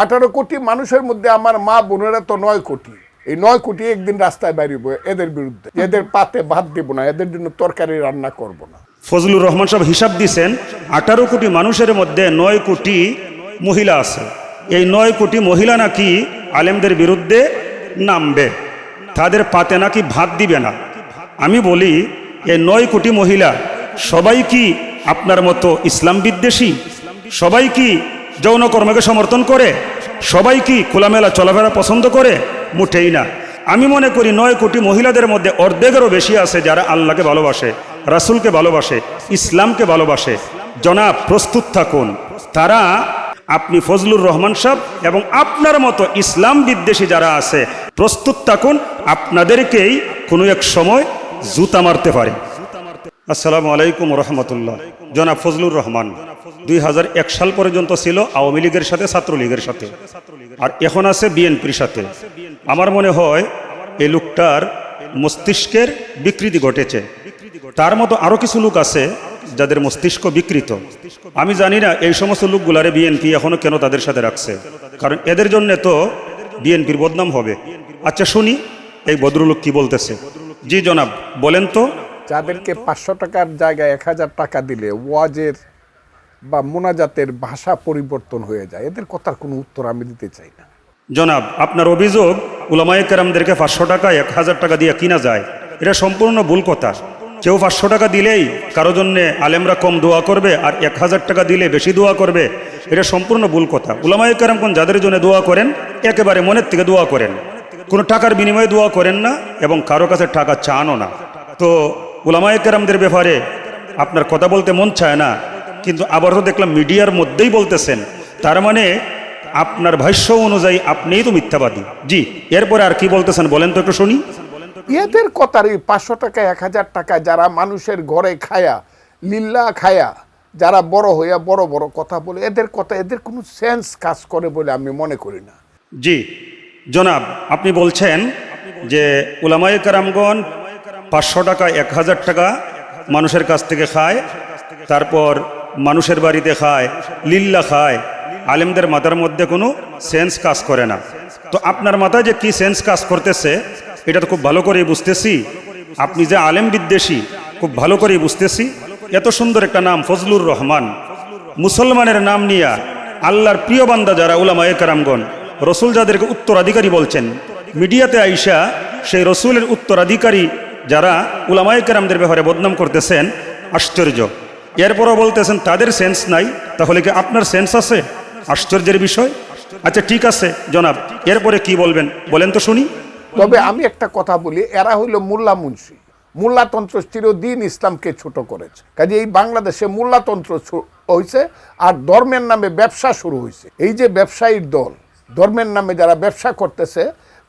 আঠারো কোটি মানুষের মধ্যে আমার মা বোনেরা তো নয় কোটি। এই নয় কোটি একদিন রাস্তায় বেরিয়ে এদের বিরুদ্ধে। এদের পাতে ভাত দেব না, এদের জন্য তরকারি রান্না করব না। ফজলুর রহমান সাহেব হিসাব দিছেন, আঠারো কোটি মানুষের মধ্যে নয় কোটি মহিলা আছে। এই নয় কোটি মহিলা নাকি আলেমদের বিরুদ্ধে নামবে। তাদের পাতে নাকি ভাত দিবে না। আমি বলি, এই নয় কোটি মহিলা সবাই কি আপনার মতো ইসলাম বিদ্বেষী? সবাই কি যৌনকর্মকে সমর্থন করে, সবাই কি খোলামেলা চলাফেরা পছন্দ করে? মুঠেই না। আমি মনে করি নয় কোটি মহিলাদের মধ্যে অর্ধেকেরও বেশি আছে যারা আল্লাহকে ভালোবাসে, রাসূলকে ভালোবাসে, ইসলামকে ভালোবাসে। জনাব, প্রস্তুত থাকুন। তারা আপনি ফজলুর রহমান সাহেব এবং আপনার মতো ইসলাম বিদ্বেষী যারা আছে, প্রস্তুত থাকুন, আপনাদেরকেই কোনো এক সময় জুতা মারতে পারে। আসসালামু আলাইকুম রহমতুল্লাহ। জনাব ফজলুর রহমান, দুই হাজার এক সাল পর্যন্ত ছিল আওয়ামী লীগের সাথে, ছাত্রলীগের সাথে। আর এখন আছে বিএনপির সাথে। আমার মনে হয় এই লোকটার মস্তিষ্কের বিকৃতি ঘটেছে। তার মতো আরও কিছু লোক আছে যাদের মস্তিষ্ক বিকৃত। আমি জানি না এই সমস্ত লোকগুলারে বিএনপি এখনও কেন তাদের সাথে রাখছে। কারণ এদের জন্য তো বিএনপির বদনাম হবে। আচ্ছা শুনি, এই ভদ্রলোক কি বলতেছে? জি জনাব, বলেন তো। যাদেরকে পাঁচশো টাকার জায়গায় এক হাজার টাকা দিলে ওয়াজের বা মোনাজাতের ভাষা পরিবর্তন হয়ে যায়। এদের কথার কোনো উত্তর আমি দিতে চাই না। জনাব, আপনার অভিযোগ উলামায়ে কেরামদেরকে পাঁচশো টাকা এক হাজার টাকা দিয়ে কিনা যায়, এটা সম্পূর্ণ ভুল কথা। কেউ পাঁচশো টাকা দিলেই কারও জন্যে আলেমরা কম দোয়া করবে আর এক হাজার টাকা দিলে বেশি দোয়া করবে, এটা সম্পূর্ণ ভুল কথা। উলামায়ে কেরাম কোন যাদের জন্য দোয়া করেন, একেবারে মনের থেকে দোয়া করেন। কোনো টাকার বিনিময়ে দোয়া করেন না এবং কারও কাছে টাকা চানও না। তো উলামায়ে কেরামদের ব্যাপারে আপনার কথা বলতে মন চায় না কিন্তু আবার তো দেখলাম মিডিয়ার মধ্যেই বলতেছেন। তার মানে আপনার ভাষ্য অনুযায়ী আপনিই তো মিথ্যাবাদী। জি এরপরে আর কি বলতেছেন বলেন তো একটু শুনি। এদের কথার এই পাঁচশো টাকা এক হাজার টাকা যারা মানুষের ঘরে খায়া লিল্লা খায়া যারা বড় হইয়া বড় বড় কথা বলে এদের কথা এদের কোনো সেন্স কাজ করে বলে আমি মনে করি না। জি জনাব আপনি বলছেন যে উলামায়ে কারামগণ পাঁচশো টাকা, এক হাজার টাকা মানুষের কাছ থেকে খায়, তারপর মানুষের বাড়িতে খায়, লিল্লা খায়। আলেমদের মাথার মধ্যে কোনো সেন্স কাজ করে না। তো আপনার মাথায় যে কি সেন্স কাজ করতেছে, এটা তো খুব ভালো করেই বুঝতেছি। আপনি যে আলেম বিদ্বেষী, খুব ভালো করেই বুঝতেছি। এত সুন্দর একটা নাম, ফজলুর রহমান। মুসলমানের নাম নিয়া আল্লাহর প্রিয় বান্দা যারা উলামায়ে কারামগণ, রসুল যাদেরকে উত্তরাধিকারী বলছেন, মিডিয়াতে আইসা সেই রসুলের উত্তরাধিকারী যারা উলামায়ে কেরামদের ব্যাপারে বদনাম করতেছেন, আশ্চর্য। এরপরও বলতেছেন, তাদের সেন্স নাই, তাহলে কি আপনার সেন্স আছে? আশ্চর্যের বিষয়। আচ্ছা ঠিক আছে, জনাব, এরপরে কি বলবেন? বলেন তো শুনি। তবে আমি একটা কথা বলি, এরা হইল মোল্লা মুন্সি মোল্লাতন্ত্র চিরদিন ইসলামকে ছোট করেছে। কাজে এই বাংলাদেশে মোল্লাতন্ত্র হয়েছে আর ধর্মের নামে ব্যবসা শুরু হয়েছে এই যে ব্যবসায়ীর দল, ধর্মের নামে যারা ব্যবসা করতেছে,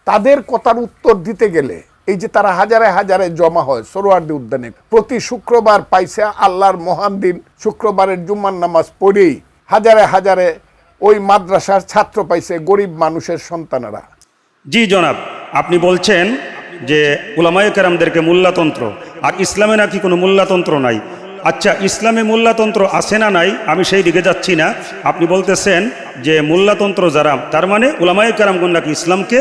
তাদের কথার উত্তর দিতে গেলে এই যে তারা হাজারে হাজারে জমা হয় সরোয়ার্দি উদ্যানে। প্রতি শুক্রবার পাইছে আল্লাহর মহান দিন। শুক্রবারের জুম্মার নামাজ পড়েই হাজারে হাজারে ওই মাদ্রাসার ছাত্র পাইছে গরিব মানুষের সন্তানেরা। জি জনাব, আপনি বলছেন যে উলামায়ে কেরামদেরকে মূল্যতন্ত্র, আর ইসলামে নাকি কোনো মূল্যতন্ত্র নাই। আচ্ছা ইসলামে মূল্যতন্ত্র আছে না নাই, আমি সেই দিকে যাচ্ছি না। আপনি বলতেছেন যে মূল্যতন্ত্র যারা, তার মানে উলামায়ে কেরামগণ নাকি ইসলামকে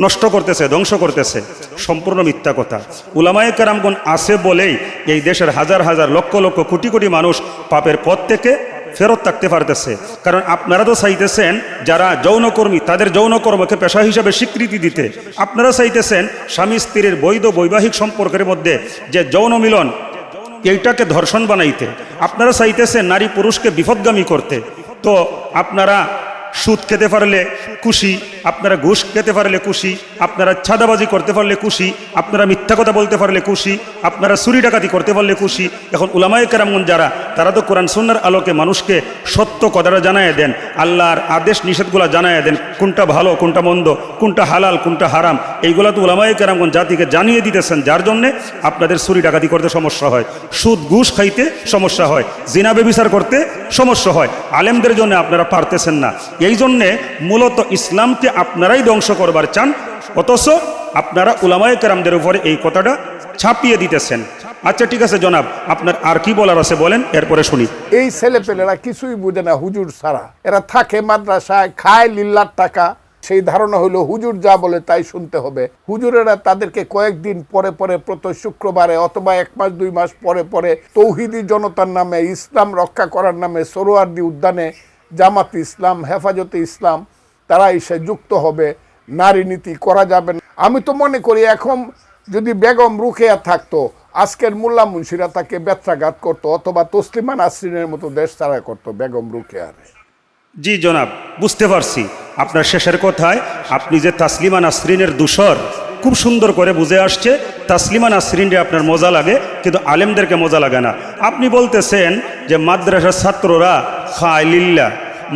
নষ্ট করতেছে, ধ্বংস করতেছে। সম্পূর্ণ মিথ্যা কথা। উলামায়ে কেরামগণ আছে বলেই এই দেশের হাজার হাজার লক্ষ লক্ষ কোটি কোটি মানুষ পাপের পথ থেকে ফেরত থাকতে পারতেছে। কারণ আপনারা তো চাইতেছেন, যারা যৌনকর্মী, তাদের যৌনকর্মকে পেশা হিসাবে স্বীকৃতি দিতে। আপনারা চাইতেছেন, স্বামী স্ত্রীর বৈধ বৈবাহিক সম্পর্কের মধ্যে যে যৌন মিলন, এইটাকে ধর্ষণ বানাইতে। আপনারা চাইতেছেন নারী পুরুষকে বিপদগামী করতে। তো আপনারা সুদ খেতে পারলে খুশি, আপনারা ঘুষ খেতে পারলে খুশি, আপনারা ছাদাবাজি করতে পারলে খুশি, আপনারা মিথ্যা কথা বলতে পারলে খুশি, আপনারা চুরি ডাকাতি করতে পারলে খুশি। এখন উলামায় কেরামগণ যারা, তারা তো কোরআন সুন্নার আলোকে মানুষকে সত্য কথাটা জানায় দেন, আল্লাহর আদেশ নিষেধগুলা জানায় দেন, কোনটা ভালো, কোনটা মন্দ, কোনটা হালাল, কোনটা হারাম, এইগুলা তো উলামায়ে কেরামগণ জাতিকে জানিয়ে দিতেছেন, যার জন্যে আপনাদের চুরি ডাকাতি করতে সমস্যা হয়। সুদ, ঘুষ খাইতে সমস্যা হয়, জিনা, বেবিচার করতে সমস্যা হয়। আলেমদের জন্য আপনারা পারতেছেন না। এই জন্যে মূলত ইসলামকে আপনারাই ধ্বংস করবার চান, অথচ আপনারা উলামায়ে কেরামদের উপরে এই কথাটা ছাপিয়ে দিতেছেন। আচ্ছা ঠিক আছে জনাব, আপনার আর কি বলার আছে বলেন, এরপরে শুনি। এই ছেলেপেলেরা কিছুই বুঝে না হুজুর ছাড়া। এরা থাকে মাদ্রাসায়, খায় লিল্লার টাকা। সেই ধারণা হলো হুজুর যা বলে তাই শুনতে হবে। হুজুরেরা তাদেরকে কয়েকদিন পরে পরে প্রতি শুক্রবারে অথবা এক মাস, দুই মাস পরে পরে তৌহিদি জনতার নামে, ইসলাম রক্ষা করার নামে সরোয়ার্দি উদ্যানে জামাত ইসলাম, হেফাজতে ইসলাম তারা এসে যুক্ত হবে, নারী নীতি করা যাবে আমি তো মনে করি এখন যদি বেগম রুকেয়া থাকতো, আজকের মোল্লা মুন্সিরা তাকে ব্যত্রাঘাত করতো অথবা তসলিমা নাসরিনের মতো দেশ তারা করতো বেগম রুকেয়ারে জি জনাব, বুঝতে পারছি। আপনার শেষের কথায়, আপনি যে তাসলিমা নাসরিনের দূষর, খুব সুন্দর করে বুঝে আসছে, তাসলিমা নাসরিনরে আপনার মজা লাগে, কিন্তু আলেমদেরকে মজা লাগে না। আপনি বলতেছেন যে মাদ্রাসার ছাত্ররা খায় লিল্লা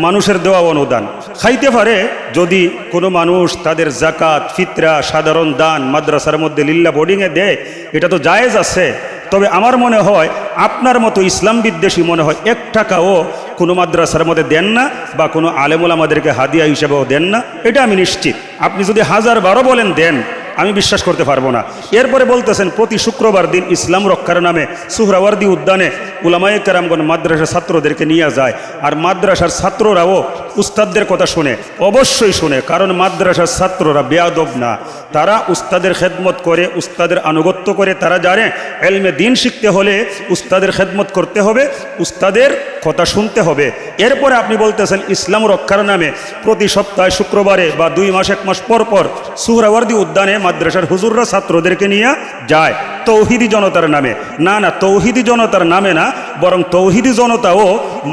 মানুষের দেওয়া অনুদান। খাইতে পারে যদি কোনো মানুষ তাদের জাকাত ফিতরা, সাধারণ দান মাদ্রাসার মধ্যে লিল্লা বোর্ডিংয়ে দেয়, এটা তো জায়েজ আছে। তবে আমার মনে হয় আপনার মতো ইসলাম বিদ্বেষী মনে হয় এক টাকাও কোনো মাদ্রাসার মধ্যে দেন না বা কোনো আলেমুল আমাদেরকে হাদিয়া হিসেবেও দেন না। এটা আমি নিশ্চিত। আপনি যদি হাজার বারো বলেন, দেন। আমি বিশ্বাস করতে পারব না। এরপরে বলতেছেন, প্রতি শুক্রবার দিন ইসলাম রক্ষার নামে সুহরাওয়ার্দি উদ্যানে উলামায়ে কেরামগণ মাদ্রাসার ছাত্রদেরকে নিয়ে যায় আর মাদ্রাসার ছাত্ররাও উস্তাদদের কথা শুনে। অবশ্যই শুনে, কারণ মাদ্রাসার ছাত্ররা বেয়াদব না। তারা উস্তাদের খেদমত করে, উস্তাদের আনুগত্য করে। তারা জানে, এলমে দিন শিখতে হলে উস্তাদের খেদমত করতে হবে, উস্তাদের কথা শুনতে হবে। এরপরে আপনি বলতেছেন, ইসলাম রক্ষার নামে প্রতি সপ্তাহে শুক্রবারে বা দুই মাস, এক মাস পর পর সুহরাওয়ার্দি উদ্যানে মাদ্রাসার হুজুররা ছাত্রদেরকে নিয়ে যায় তৌহিদি জনতার নামে। না না, তৌহিদি জনতার নামে না, বরং তৌহিদি জনতাও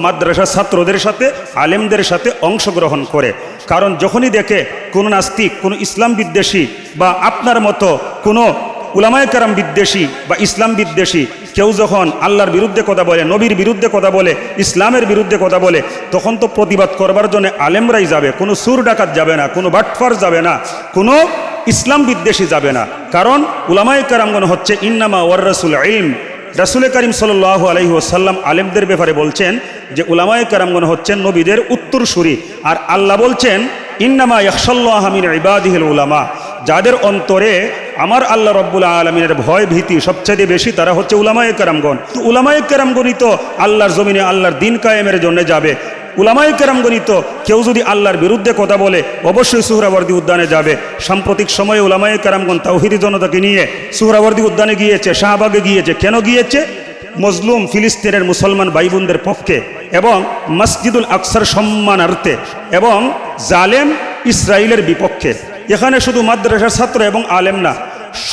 মাদ্রাসার ছাত্রদের সাথে, আলেমদের সাথে অংশগ্রহণ করে। কারণ যখনই দেখে কোনো নাস্তিক, কোনো ইসলাম বিদ্বেষী বা আপনার মতো কোনো উলামায় কারাম বিদ্বেষী বা ইসলাম বিদ্বেষী, কেউ যখন আল্লাহর বিরুদ্ধে কথা বলে, নবীর বিরুদ্ধে কথা বলে, ইসলামের বিরুদ্ধে কথা বলে, তখন তো প্রতিবাদ করবার জন্য আলেমরাই যাবে। কোনো সুর ডাকাত যাবে না, কোনো বাটফার যাবে না, কোনো ইসলাম বিদ্বেষী যাবে না। কারণ উলামায় কারামগণ হচ্ছে ইন্নামা ওয়ার রসুল ইলম। রাসুল করিম সাল্লাহ আলহি ওসাল্লাম আলেমদের ব্যাপারে বলছেন যে উলামায় কারামগণ হচ্ছেন নবীদের উত্তরসূরি। আর আল্লাহ বলছেন, ইন্নামা ইয়াকসাল্লাহ আমিন ইবাদিহিল উলামা। যাদের অন্তরে আমার আল্লাহ রব্বুল আলমিনের ভয় ভীতি সবচেয়ে বেশি, তারা হচ্ছে উলামায়ে কেরামগণ। তো উলামায়ে কেরামগণই তো আল্লাহর জমিনে আল্লাহর দিন কায়েমের জন্য যাবে। উলামায়ে কেরামগণিত কেউ যদি আল্লাহর বিরুদ্ধে কথা বলে, অবশ্যই সুহরাবর্দী উদ্যানে যাবে। সাম্প্রতিক সময়ে উলামায়ে কেরামগণ তাওহিদি জনতাকে নিয়ে সুহরাবর্দী উদ্যানে গিয়েছে, শাহবাগে গিয়েছে। কেন গিয়েছে? মজলুম ফিলিস্তিনের মুসলমান ভাই বোনদের পক্ষে এবং মসজিদুল আকসার সম্মানার্থে এবং জালেম ইসরায়েলের বিপক্ষে। এখানে শুধু মাদ্রাসার ছাত্র এবং আলেম না,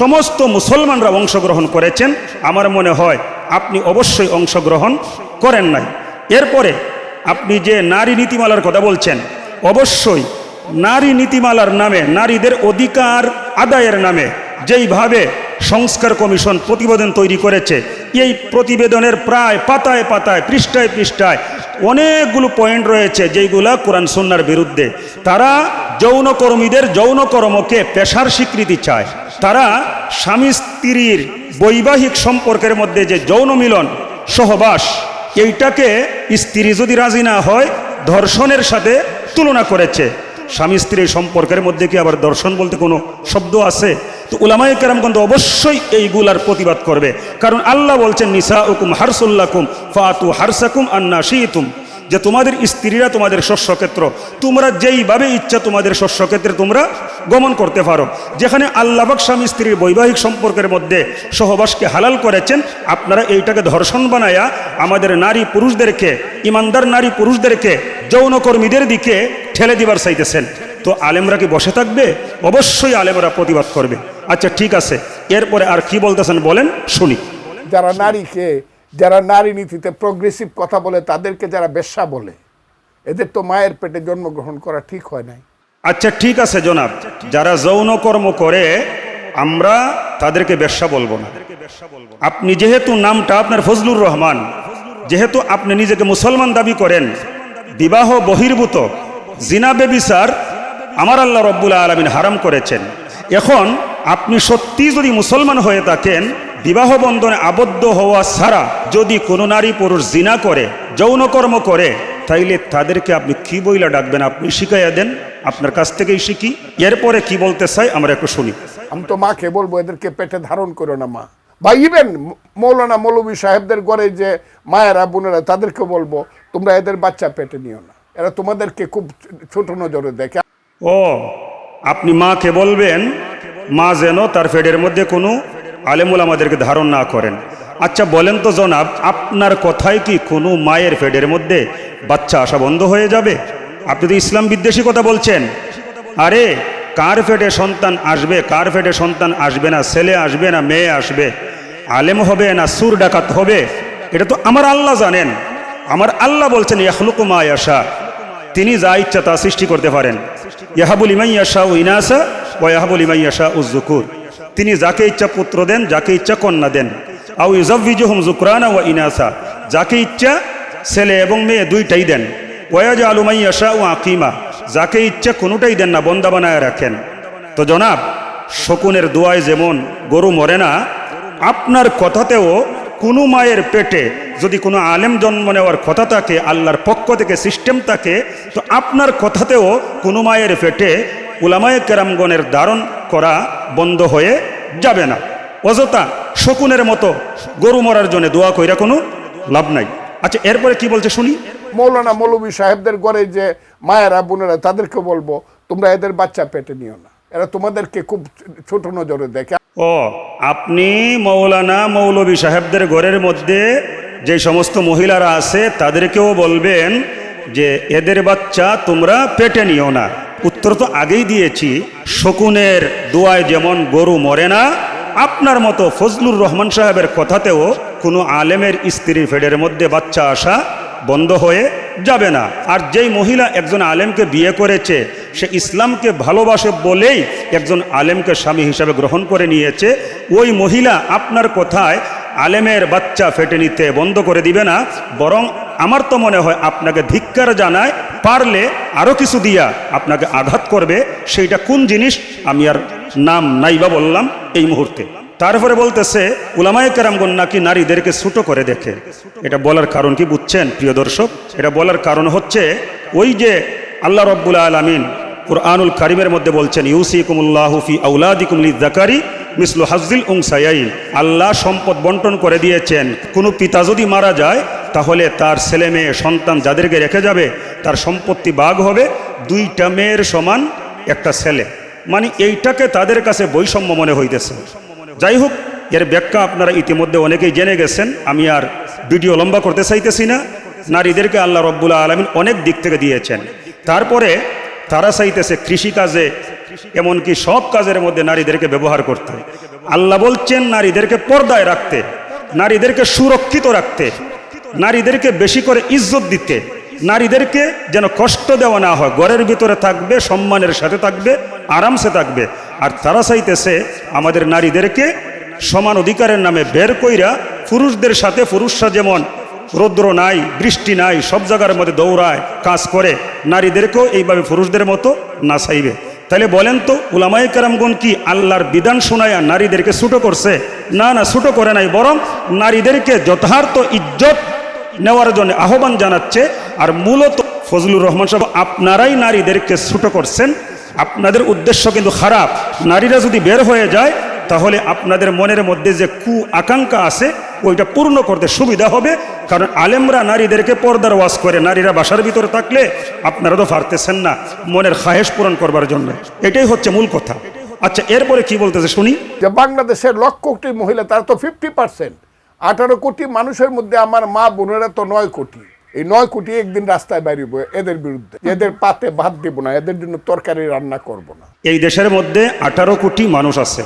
সমস্ত মুসলমানরা অংশগ্রহণ করেছেন। আমার মনে হয়, আপনি অবশ্যই অংশগ্রহণ করেন নাই। এরপরে আপনি যে নারী নীতিমালার কথা বলছেন, অবশ্যই নারী নীতিমালার নামে, নারীদের অধিকার আদায়ের নামে যেইভাবে সংস্কার কমিশন প্রতিবেদন তৈরি করেছে, এই প্রতিবেদনের প্রায় পাতায় পাতায়, পৃষ্ঠায় পৃষ্ঠায় অনেকগুলো পয়েন্ট রয়েছে যেইগুলা কোরআন সন্ন্যার বিরুদ্ধে। তারা যৌনকর্মীদের যৌনকর্মকে পেশার স্বীকৃতি চায়। তারা স্বামী স্ত্রীর বৈবাহিক সম্পর্কের মধ্যে যে যৌন মিলন, সহবাস এইটাকে স্ত্রী যদি রাজি না হয় ধর্ষণের সাথে তুলনা করেছে। স্বামী স্ত্রীর সম্পর্কের মধ্যে কি আবার দর্শন বলতে কোনো শব্দ আছে? তো উলামাই কেরামগন্ধ অবশ্যই এইগুলার প্রতিবাদ করবে। কারণ আল্লাহ বলছেন নিসা হুকুম উকুম হারসুল্লাকুম, ফাতু হারসাকুম আন্না শিতুম। যে তোমাদের স্ত্রীরা তোমাদের শস্যক্ষেত্র, তোমরা যেইভাবে ইচ্ছা তোমাদের শস্যক্ষেত্রে তোমরা গমন করতে পারো। যেখানে আল্লাহবাক স্বামী স্ত্রীর বৈবাহিক সম্পর্কের মধ্যে সহবাসকে হালাল করেছেন, আপনারা এইটাকে ধর্ষণ বানায়া আমাদের নারী পুরুষদেরকে, ইমানদার নারী পুরুষদেরকে, যৌনকর্মীদের দিকে ঠেলে দিবার চাইতেছেন। তো আলেমরা কি বসে থাকবে? অবশ্যই আলেমরা প্রতিবাদ করবে। আচ্ছা ঠিক আছে। এরপরে আর কি বলতেছেন বলেন? শুনি। যারা নারীকে যারা নারী নীতিতে প্রগ্রেসিভ কথা বলে, তাদেরকে যারা বেশ্যা বলে, এদের তো মায়ের পেটে জন্মগ্রহণ করা ঠিক হয় নাই। আচ্ছা ঠিক আছে জনাব। যারা যৌন কর্ম করে, আমরা তাদেরকে ব্যবসা বলব না। আপনি যেহেতু নামটা আপনার ফজলুর রহমান, যেহেতু আপনি নিজেকে মুসলমান দাবি করেন, বিবাহ বহির্ভূত, জিনা বেবিসার আমার আল্লাহ রব্বুল আলমিন হারাম করেছেন। এখন আপনি সত্যি যদি মুসলমান হয়ে থাকেন বিবাহ বন্ধনে আবদ্ধ হওয়া ছাড়া যদি কোনো নারী পুরুষ জিনা করে যৌনকর্ম করে তাইলে তাদেরকে আপনি কি বইলা ডাকবেন? আপনি শিখাইয়া দেন। আপনার কাছ থেকেই শিখি। এরপরে কি বলতে চাই আমরা একটু শুনি। আমি তো মাকে বলব এদেরকে পেটে ধারণ করো না মা। বা ইভেন মৌলানা মৌলবী সাহেবদের ঘরে যে মায়েরা বোনেরা তাদেরকে বলব তোমরা এদের বাচ্চা পেটে নিও না। এরা তোমাদেরকে খুব ছোট নজরে দেখে। ও আপনি মাকে বলবেন মা যেন তার ফেডের মধ্যে কোনো আলেমুল আমাদেরকে ধারণ না করেন। আচ্ছা বলেন তো জনাব, আপনার কথায় কি কোনো মায়ের ফেডের মধ্যে বাচ্চা আসা বন্ধ হয়ে যাবে? আপনি তো ইসলাম বিদ্বেষী কথা বলছেন। আরে, কার ফেডে সন্তান আসবে, কার ফেডে সন্তান আসবে না, ছেলে আসবে না, মেয়ে আসবে? আলেম হবে না, সুর ডাকাত হবে? এটা তো আমার আল্লাহ জানেন। আমার আল্লাহ বলছেন ইয়াহলুকুমা ইয়াশা। তিনি যা ইচ্ছা তা সৃষ্টি করতে পারেন। ইয়াহাবুল ইমাইয়াশা ও ইনাসা ও ইয়াহাবুল ইমাইয়াশা উজ্জুকুর তিনি যাকে ইচ্ছা পুত্র দেন, যাকে ইচ্ছা কন্যা দেন। আউ ইউজাবিজুহুম জুকরানা ও ইনাসা, যাকে ইচ্ছা ছেলে এবং মেয়ে দুইটাই দেন। ওয়াজ আলুমাইয়াশা ও আকিমা, যাকে ইচ্ছা কোনোটাই দেন না, বন্দা বানায় রাখেন। তো জনাব, শকুনের দোয়ায় যেমন গরু মরে না, আপনার কথাতেও কোনো মায়ের পেটে যদি কোনো আলেম জন্ম নেওয়ার কথা থাকে, আল্লাহর পক্ষ থেকে সিস্টেম থাকে, তো আপনার কথাতেও কোনো মায়ের পেটে উলামায়ে কেরামগণের ধারণ করা বন্ধ হয়ে যাবে না। অযথা শকুনের মতো গরু মরার জন্য দোয়া কইরা কোনো লাভ নাই। আচ্ছা এরপরে কি বলছে শুনি? মৌলানা মৌলবী সাহেবদের ঘরে যে মায়েরা বোনেরা তাদেরকে বলব তোমরা এদের বাচ্চা পেটে নিও না। এরা তোমাদেরকে খুব ছোট নজরে দেখে। ও আপনি মৌলানা মৌলবী সাহেবদের ঘরের মধ্যে যে সমস্ত মহিলারা আছে তাদেরকেও বলবেন যে এদের বাচ্চা তোমরা পেটে নিও না। উত্তর তো আগেই দিয়েছি, শকুনের দোয়ায় যেমন গরু মরে না, আপনার মতো ফজলুর রহমান সাহেবের কথাতেও কোনো আলেমের স্ত্রীর ফেডের মধ্যে বাচ্চা আসা বন্ধ হয়ে যাবে না। আর যেই মহিলা একজন আলেমকে বিয়ে করেছে, সে ইসলামকে ভালোবাসে বলেই একজন আলেমকে স্বামী হিসাবে গ্রহণ করে নিয়েছে, ওই মহিলা আপনার কথায় আলেমের বাচ্চা ফেটে নিতে বন্ধ করে দিবে না, বরং আমার তো মনে হয় আপনাকে ধিক্কার জানায়, পারলে আরও কিছু দিয়া আপনাকে আঘাত করবে, সেইটা কোন জিনিস আমি আর নাম নাইবা বললাম এই মুহূর্তে। তারপরে বলতেছে, উলামায়ে কেরামগণ নাকি নারীদেরকে ছোটো করে দেখে। এটা বলার কারণ কি বুঝছেন, প্রিয় দর্শক? এটা বলার কারণ হচ্ছে, ওই যে আল্লাহ রব্বুল আলমিন কুরআনুল কারিমের মধ্যে বলছেন, ইউসিকুমুল্লাহু ফি আউলাদিকুম লিযাকারি মিসলু হাজ্জিল উংসায়াইন আল্লাহ সম্পদ বন্টন করে দিয়েছেন। কোনো পিতা যদি মারা যায়, তাহলে তার ছেলে মেয়ে সন্তান যাদেরকে রেখে যাবে, তার সম্পত্তি বাঘ হবে, দুইটা মেয়ের সমান একটা ছেলে। মানে এইটাকে তাদের কাছে বৈষম্য মনে হইতেছে। যাই হোক, এর ব্যাখ্যা আপনারা ইতিমধ্যে অনেকেই জেনে গেছেন। আমি আর ভিডিও লম্বা করতে চাইতেছি না। নারীদেরকে আল্লাহ রব্বুল্লা আলমিন অনেক দিক থেকে দিয়েছেন। তারপরে তারা চাইতেছে কৃষিকাজে, এমনকি সব কাজের মধ্যে নারীদেরকে ব্যবহার করতে। আল্লাহ বলছেন, নারীদেরকে পর্দায় রাখতে, নারীদেরকে সুরক্ষিত রাখতে, নারীদেরকে বেশি করে ইজ্জত দিতে, নারীদেরকে যেন কষ্ট দেওয়া না হয়, ঘরের ভিতরে থাকবে, সম্মানের সাথে থাকবে, আরামসে থাকবে। আর তারা চাইতেছে, আমাদের নারীদেরকে সমান অধিকারের নামে বের কইরা পুরুষদের সাথে পুরুষরা যেমন রৌদ্র নাই, বৃষ্টি নাই, সব জায়গার মধ্যে দৌড়ায়, কাজ করে। নারীদেরকেও এইভাবে পুরুষদের মতো না চাইবে তাহলে বলেন তো উলামাই কারামগণ কি আল্লাহর বিধান শোনায় নারীদেরকে ছুটো করছে? না না, ছুটো করে নাই, বরং নারীদেরকে যথার্থ ইজ্জত নেওয়ার জন্য আহ্বান জানাচ্ছে। আর মূলত ফজলুর রহমান সাহেব, আপনারাই নারীদেরকে ছুটো করছেন। আপনাদের উদ্দেশ্য কিন্তু খারাপ। নারীরা যদি বের হয়ে যায় তাহলে আপনাদের মনের মধ্যে যে কু আকাঙ্ক্ষা আছে ওইটা পূর্ণ করতে সুবিধা হবে। কারণ আলেমরা নারীদেরকে পর্দার ওয়াজ করে নারীরা বাসার ভিতরে থাকলে আপনারা তো পারতেছেন না মনের খাহেশ পূরণ করবার জন্য। এটাই হচ্ছে মূল কথা। আচ্ছা এরপরে কি বলতেছে শুনি? যে বাংলাদেশের লক্ষ কোটি মহিলা তারা তো ফিফটি পার্সেন্ট আঠারো কোটি মানুষের মধ্যে আমার মা বোনেরা তো নয় কোটি। এই নয় কোটি একদিন রাস্তায় বেরিয়ে এদের বিরুদ্ধে। এদের পাতে ভাত দেবো না এদের জন্য তরকারি রান্না করব না। এই দেশের মধ্যে আঠারো কোটি মানুষ আছে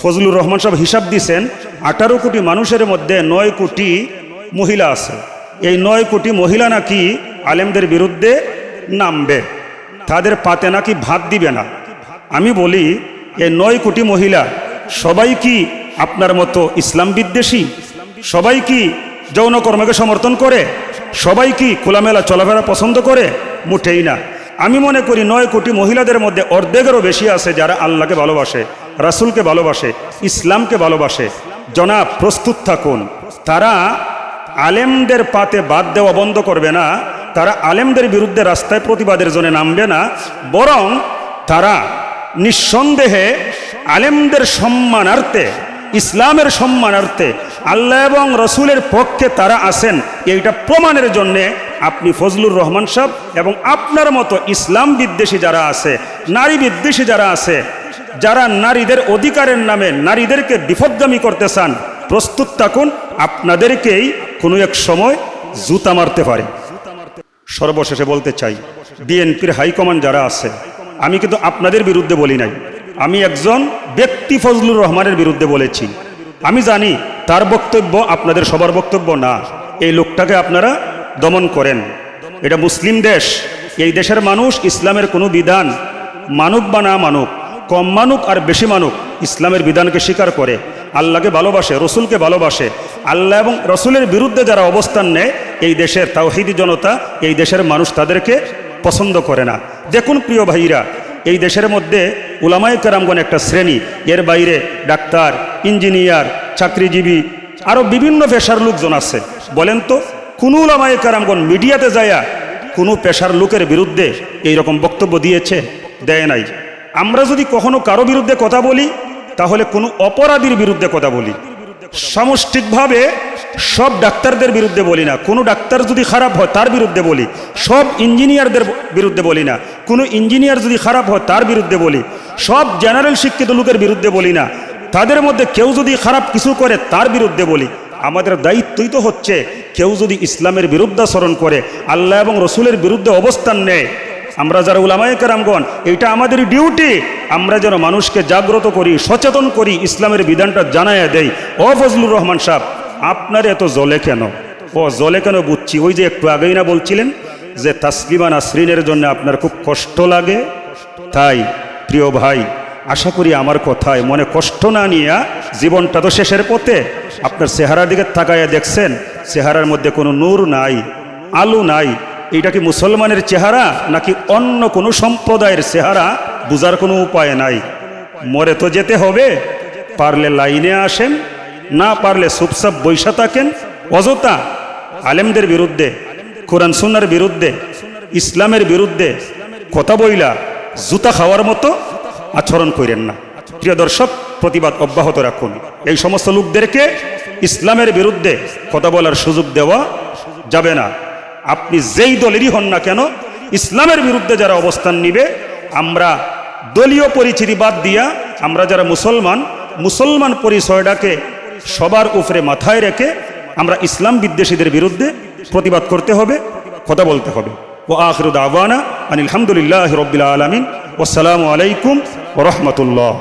ফজলুর রহমান সাহেব হিসাব দিছেন, আঠারো কোটি মানুষের মধ্যে নয় কোটি মহিলা আছে। এই নয় কোটি মহিলা নাকি আলেমদের বিরুদ্ধে নামবে। তাদের পাতে নাকি ভাত দিবে না। আমি বলি, এই নয় কোটি মহিলা সবাই কি আপনার মতো ইসলাম বিদ্বেষী? সবাই কি যৌনকর্মকে সমর্থন করে? সবাই কি খোলামেলা চলাফেরা পছন্দ করে? মুঠেই না। আমি মনে করি নয় কোটি মহিলাদের মধ্যে অর্ধেকেরও বেশি আছে যারা আল্লাহকে ভালোবাসে। রাসুলকে ভালোবাসে, ইসলামকে ভালোবাসে। জনাব, প্রস্তুত থাকুন। তারা আলেমদের পাতে বাদ দেওয়া বন্ধ করবে না। তারা আলেমদের বিরুদ্ধে রাস্তায় প্রতিবাদের জন্য নামবে না। বরং তারা নিঃসন্দেহে আলেমদের সম্মানার্থে, ইসলামের সম্মানার্থে আল্লাহ এবং রসুলের পক্ষে তারা আসেন এইটা প্রমাণের জন্যে আপনি ফজলুর রহমান সাহেব এবং আপনার মতো ইসলাম বিদ্বেষী যারা আছে, নারী বিদ্বেষী যারা আছে যারা নারীদের অধিকারের নামে নারীদেরকে বিপদগামী করতে চান, প্রস্তুত থাকুন, আপনাদেরকেই কোনো এক সময় জুতা মারতে পারে। সর্বশেষে বলতে চাই, বিএনপির হাইকমান্ড যারা আছে, আমি কিন্তু আপনাদের বিরুদ্ধে বলি নাই। আমি একজন ব্যক্তি ফজলুর রহমানের বিরুদ্ধে বলেছি। আমি জানি তার বক্তব্য আপনাদের সবার বক্তব্য না, এই লোকটাকে আপনারা দমন করেন। এটা মুসলিম দেশ, এই দেশের মানুষ ইসলামের কোনো বিধান, মানুক বা না মানুক কম মানুক আর বেশি মানুক, ইসলামের বিধানকে স্বীকার করে। আল্লাহকে ভালোবাসে, রসুলকে ভালোবাসে। আল্লাহ এবং রসুলের বিরুদ্ধে যারা অবস্থান নেয়, এই দেশের তাওহিদি জনতা, এই দেশের মানুষ তাদেরকে পছন্দ করে না। দেখুন প্রিয় ভাইরা, এই দেশের মধ্যে উলামায় কেরামগণ একটা শ্রেণি। এর বাইরে ডাক্তার, ইঞ্জিনিয়ার, চাকরিজীবী আরও বিভিন্ন পেশার লোকজন আছে। বলেন তো, কোন উলামায় কেরামগণ মিডিয়াতে যায়া কোনো পেশার লোকের বিরুদ্ধে এই রকম বক্তব্য দিয়েছে? দেয় নাই। আমরা যদি কখনো কারও বিরুদ্ধে কথা বলি, তাহলে কোনো অপরাধীর বিরুদ্ধে কথা বলি। সামষ্টিকভাবে সব ডাক্তারদের বিরুদ্ধে বলি না। কোনো ডাক্তার যদি খারাপ হয়, তার বিরুদ্ধে বলি। সব ইঞ্জিনিয়ারদের বিরুদ্ধে বলি না। কোনো ইঞ্জিনিয়ার যদি খারাপ হয়, তার বিরুদ্ধে বলি। সব জেনারেল শিক্ষিত লোকের বিরুদ্ধে বলি না। তাদের মধ্যে কেউ যদি খারাপ কিছু করে, তার বিরুদ্ধে বলি। আমাদের দায়িত্বই তো হচ্ছে, কেউ যদি ইসলামের বিরুদ্ধাচরণ করে, আল্লাহ এবং রসুলের বিরুদ্ধে অবস্থান নেয়। আমরা যারা উলামায়ে কেরামগণ এটা আমাদের ডিউটি আমরা যেন মানুষকে জাগ্রত করি, সচেতন করি, ইসলামের বিধানটা জানাইয়া দেই। ও ফজলুর রহমান সাহেব, আপনার এত জলে কেন? ও জলে কেন বুঝছি? ওই যে একটু আগেই না বলছিলেন যে তাসলিমা নাসরিনের জন্য আপনার খুব কষ্ট লাগে? তাই, প্রিয় ভাই, আশা করি আমার কথায় মনে কষ্ট না নিয়ে জীবনটা তো শেষের পথে। আপনার চেহারার দিকে তাকাইয়া দেখছেন, চেহারার মধ্যে কোনো নূর নাই, আলু নাই। এটা কি মুসলমানের চেহারা নাকি অন্য কোনো সম্প্রদায়ের চেহারা? বোঝার কোনো উপায় নাই। মরে তো যেতে হবে, পারলে লাইনে আসেন, না পারলে সুপসাপ বৈশা থাকেন। অযথা আলেমদের বিরুদ্ধে, কোরআন সুন্নার বিরুদ্ধে, ইসলামের বিরুদ্ধে কথা বইলা জুতা খাওয়ার মতো আচরণ করেন না। প্রিয় দর্শক, প্রতিবাদ অব্যাহত রাখুন। এই সমস্ত লোকদেরকে ইসলামের বিরুদ্ধে কথা বলার সুযোগ দেওয়া যাবে না। আপনি যেই দলেরই হন না কেন, ইসলামের বিরুদ্ধে যারা অবস্থান নিবে, আমরা দলীয় পরিচিতি বাদ দিয়া আমরা যারা মুসলমান মুসলমান পরিচয়টাকে সবার উপরে মাথায় রেখে আমরা ইসলাম বিদ্বেষীদের বিরুদ্ধে প্রতিবাদ করতে হবে, কথা বলতে হবে। ও আখরুদ আওয়ানা আনিল হামদুলিল্লাহ রবিল আলমিন। ওসালামু আলাইকুম রহমতুল্লাহ।